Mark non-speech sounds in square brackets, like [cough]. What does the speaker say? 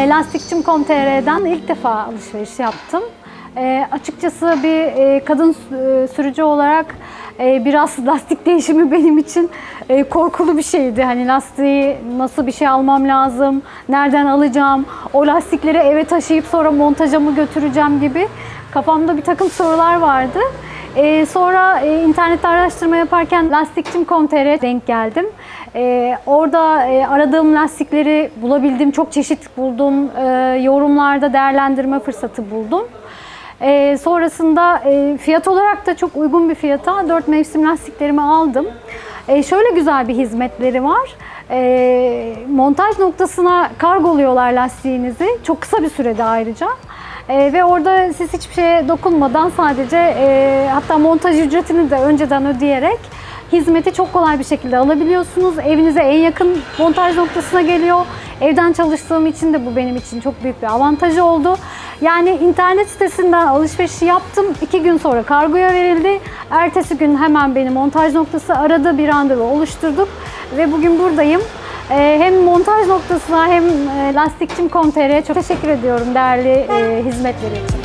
E, Lastikçim.com.tr'den ilk defa alışveriş yaptım. E, açıkçası bir e, kadın e, sürücü olarak e, biraz [laughs] lastik değişimi benim için e, korkulu bir şeydi. Hani lastiği nasıl bir şey almam lazım, nereden alacağım, o lastikleri eve taşıyıp sonra montaja mı götüreceğim gibi kafamda bir takım sorular vardı. Ee, sonra e, internette araştırma yaparken lastikçim.com.tr'ye denk geldim. Ee, orada e, aradığım lastikleri bulabildim, çok çeşit buldum, Ee, yorumlarda değerlendirme fırsatı buldum. Ee, sonrasında e, fiyat olarak da çok uygun bir fiyata 4 mevsim lastiklerimi aldım. Ee, şöyle güzel bir hizmetleri var. Ee, montaj noktasına kargoluyorlar lastiğinizi. Çok kısa bir sürede ayrıca. Ee, ve orada siz hiçbir şeye dokunmadan sadece e, hatta montaj ücretini de önceden ödeyerek hizmeti çok kolay bir şekilde alabiliyorsunuz. Evinize en yakın montaj noktasına geliyor. Evden çalıştığım için de bu benim için çok büyük bir avantajı oldu. Yani internet sitesinden alışverişi yaptım. İki gün sonra kargoya verildi. Ertesi gün hemen beni montaj noktası aradı. Bir randevu oluşturduk. Ve bugün buradayım. Ee, Hem montaj noktasına hem e, lastikçim.com.tr'ye çok teşekkür ediyorum değerli e, hizmetleri için.